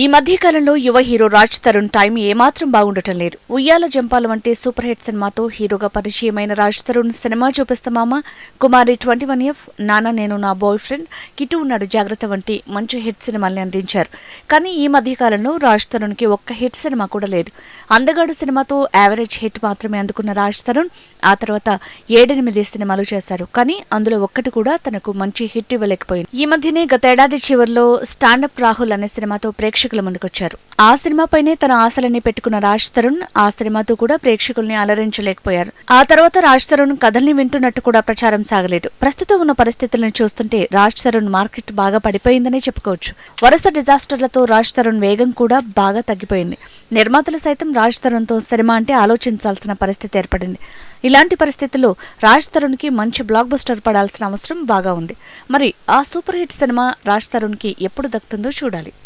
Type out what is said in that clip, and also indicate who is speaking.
Speaker 1: ఈ మధ్య కాలంలో యువ హీరో రాజ్ తరుణ్ టైం ఏమాత్రం బాగుండటం లేదు. ఉయ్యాల జంపాలు వంటి సూపర్ హిట్ సినిమాతో హీరోగా పరిచయమైన రాజ్ తరుణ్ సినిమా చూపిస్తామా కుమారి ట్వంటీ వన్ ఎఫ్ నాన్న నేను నా బాయ్ ఫ్రెండ్ కిటు ఉన్నాడు జాగ్రత్త వంటి మంచి హిట్ సినిమాల్ని అందించారు. కానీ ఈ మధ్య కాలంలో రాజ్ తరుణ్కి ఒక్క హిట్ సినిమా కూడా లేదు. అందగాడు సినిమాతో యావరేజ్ హిట్ మాత్రమే అందుకున్న రాజ్ తరుణ్ ఆ తర్వాత ఏడెనిమిది సినిమాలు చేశారు. కానీ అందులో ఒక్కటి కూడా తనకు మంచి హిట్ ఇవ్వలేకపోయింది. ఈ మధ్యనే గతేడాది చివరిలో స్టాండప్ రాహుల్ అనే సినిమాతో ప్రేక్షకుల ముందుకొచ్చారు. ఆ సినిమాపైనే తన ఆశలన్నీ పెట్టుకున్న రాజ్ తరుణ్ ఆ సినిమాతో కూడా ప్రేక్షకుల్ని అలరించలేకపోయారు. ఆ తర్వాత రాజ్ తరుణ్ కథల్ని వింటున్నట్టు కూడా ప్రచారం సాగలేదు. ప్రస్తుతం ఉన్న పరిస్థితులను చూస్తుంటే రాజ్ తరుణ్ మార్కెట్ బాగా పడిపోయిందనే చెప్పుకోవచ్చు. వరుస డిజాస్టర్లతో రాజ్ తరుణ్ వేగం కూడా బాగా తగ్గిపోయింది. నిర్మాతలు సైతం రాజ్ తరుణ్తో సినిమా అంటే ఆలోచించాల్సిన పరిస్థితి ఏర్పడింది. ఇలాంటి పరిస్థితుల్లో రాజ్ తరుణ్కి మంచి బ్లాక్ బస్టర్ పడాల్సిన అవసరం బాగా ఉంది. మరి ఆ సూపర్ హిట్ సినిమా రాజ్ తరుణ్కి ఎప్పుడు దక్కుతుందో చూడాలి.